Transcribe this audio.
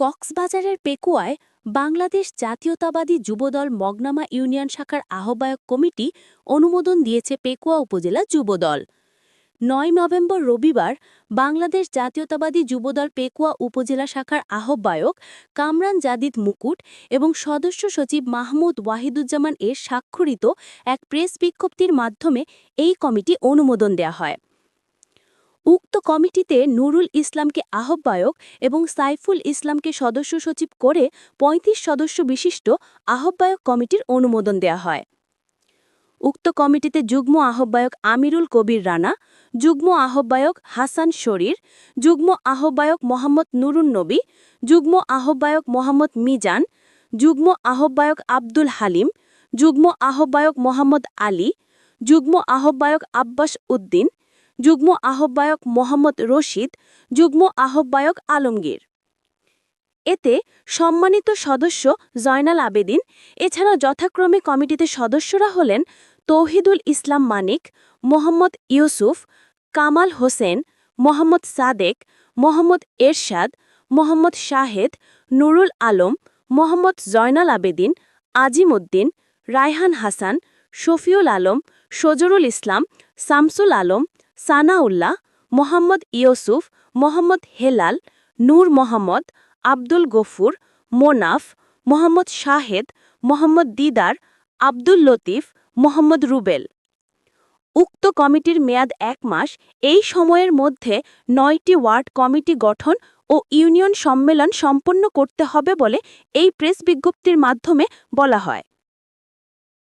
কক্সবাজারের পেকুয়ায় বাংলাদেশ জাতীয়তাবাদী যুবদল মগনামা ইউনিয়ন শাখার আহ্বায়ক কমিটি অনুমোদন দিয়েছে পেকুয়া উপজেলা যুবদল। নয় নভেম্বর রবিবার বাংলাদেশ জাতীয়তাবাদী যুবদল পেকুয়া উপজেলা শাখার আহ্বায়ক কামরান জাদিদ মুকুট এবং সদস্য সচিব মাহমুদ ওয়াহিদুজ্জামান এর স্বাক্ষরিত এক প্রেস বিজ্ঞপ্তির মাধ্যমে এই কমিটি অনুমোদন দেয়া হয়। উক্ত কমিটিতে নুরুল ইসলামকে আহ্বায়ক এবং সাইফুল ইসলামকে সদস্য সচিব করে ৩৫ সদস্য বিশিষ্ট আহ্বায়ক কমিটির অনুমোদন দেয়া হয়। উক্ত কমিটিতে যুগ্ম আহ্বায়ক আমিরুল কবির রানা, যুগ্ম আহ্বায়ক হাসান শরীর, যুগ্ম আহ্বায়ক মোহাম্মদ নুরুন নবী, যুগ্ম আহ্বায়ক মোহাম্মদ মিজান, যুগ্ম আহ্বায়ক আব্দুল হালিম, যুগ্ম আহ্বায়ক মোহাম্মদ আলী, যুগ্ম আহ্বায়ক আব্বাস উদ্দিন যুগ্ম আহ্বায়ক মোহাম্মদ রশিদ, যুগ্ম আহ্বায়ক আলমগীর। এতে সম্মানিত সদস্য জয়নাল আবেদিন এছাড়া যথাক্রমে কমিটিতে সদস্যরা হলেন তৌহিদুল ইসলাম মানিক, মোহাম্মদ ইউসুফ, কামাল হোসেন, মোহাম্মদ সাদেক, মোহাম্মদ এরশাদ, মোহাম্মদ শাহেদ, নুরুল আলম, মোহাম্মদ জয়নাল আবেদিন আজিম উদ্দিন রায়হান হাসান, শফিউল আলম, সজরুল ইসলাম, শামসুল আলম সানাউল্লাহ, মোহাম্মদ ইউসুফ, মোহাম্মদ হেলাল, নূর মোহাম্মদ, আব্দুল গফুর, মোনাফ, মোহাম্মদ শাহেদ, মোহাম্মদ দিদার, আব্দুল লতিফ, মোহাম্মদ রুবেল। উক্ত কমিটির মেয়াদ এক মাস। এই সময়ের মধ্যে নয়টি ওয়ার্ড কমিটি গঠন ও ইউনিয়ন সম্মেলন সম্পন্ন করতে হবে বলে এই প্রেস বিজ্ঞপ্তির মাধ্যমে বলা হয়।